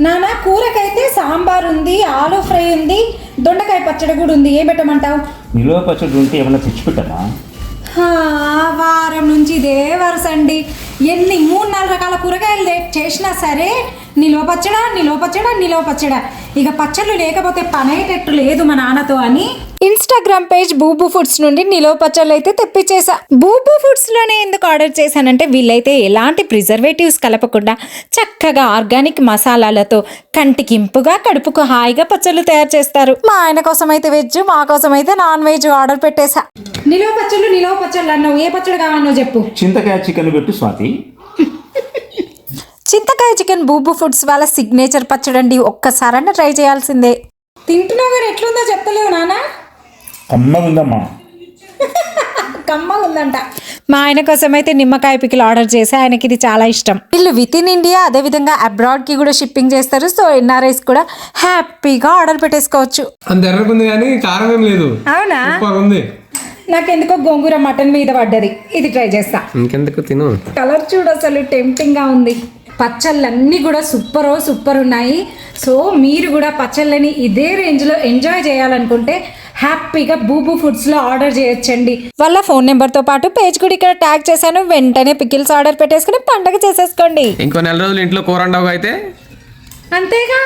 నాన్న కూరకైతే సాంబార్ ఉంది ఆలు ఫ్రై ఉంది దొండకాయ పచ్చడి కూడా ఉంది. ఏం పెట్టమంటావు? నిలువ పచ్చడి ఉంటే ఏమైనా తెచ్చిపెట్టమా హా, వారం నుంచి ఇదే వరుస అండి. ఎన్ని మూడు నాలుగు రకాల కూరగాయలు చేసినా సరే నిలువ పచ్చడా నిలువ పచ్చడా నిలువ పచ్చడా. ఇక పచ్చళ్ళు లేకపోతే పనేటట్టు లేదు మా నాన్నతో అని ఇన్స్టాగ్రామ్ పేజ్ బూబు ఫుడ్స్ నుండి నిలువ పచ్చళ్ళు అయితే తెప్పించేసా బూబు ఫుడ్స్లోనే ఎందుకు ఆర్డర్ చేశానంటే వీళ్ళైతే ఎలాంటి ప్రిజర్వేటివ్స్ కలపకుండా చక్కగా ఆర్గానిక్ మసాలాలతో కంటికి ఇంపుగా కడుపుకు హాయిగా పచ్చళ్ళు తయారు చేస్తారు. మా ఆయన కోసం అయితే వెజ్ మా కోసం అయితే నాన్ వెజ్ ఆర్డర్ పెట్టేశా నిలువ పచ్చళ్ళు నిలువ పచ్చళ్ళు అన్నావు. ఏ పచ్చడి కావాలన్నావు చెప్పు. చింతకాయ చికెన్ పెట్టు స్వాతి. చింతకాయ చికెన్ బూబు ఫుడ్స్ వాళ్ళ సిగ్నేచర్ పచ్చడండి ఒక్కసారన్నా ట్రై చేయాల్సిందే. తింటున్నావు ఎట్లుందో చెప్తలేవు నాన్న. కమ్మగా ఉందమ్మా కమ్మ ఉందంట మా ఆయన కోసం అయితే నిమ్మకాయ పికిల్ ఆర్డర్ చేసి ఆయనకి ఇది చాలా ఇష్టం. వీళ్ళు విత్ ఇన్ ఇండియా అదే విధంగా అబ్రాడ్కి కూడా షిప్పింగ్ చేస్తారు. సో ఎన్ఆర్ఐస్ కూడా హ్యాపీగా ఆర్డర్ పెట్టేసుకోవచ్చు. అంత ఎర్రకుంది కానీ కారం ఏం లేదు. అవునా? ఉంది. నాకెందుకో గోంగూర మటన్ మీద పడ్డది. ఇది ట్రై చేస్తా. ఇంకెందుకు తిను. కలర్ చూడు అసలు టెంప్టింగ్గా ఉంది. పచ్చళ్ళన్నీ కూడా సూపర్ సూపర్ ఉన్నాయి. సో మీరు కూడా పచ్చళ్ళని ఇదే రేంజ్లో ఎంజాయ్ చేయాలనుకుంటే హ్యాపీగా బూబు ఫుడ్స్లో ఆర్డర్ చేయొచ్చండి. వాళ్ళ ఫోన్ నెంబర్తో పాటు పేజ్ కూడా ఇక్కడ ట్యాగ్ చేశాను. వెంటనే పికిల్స్ ఆర్డర్ పెట్టేసుకుని పండగ చేసేసుకోండి. ఇంకో నెల రోజులు ఇంట్లో కూర అయితే? అంతేగా?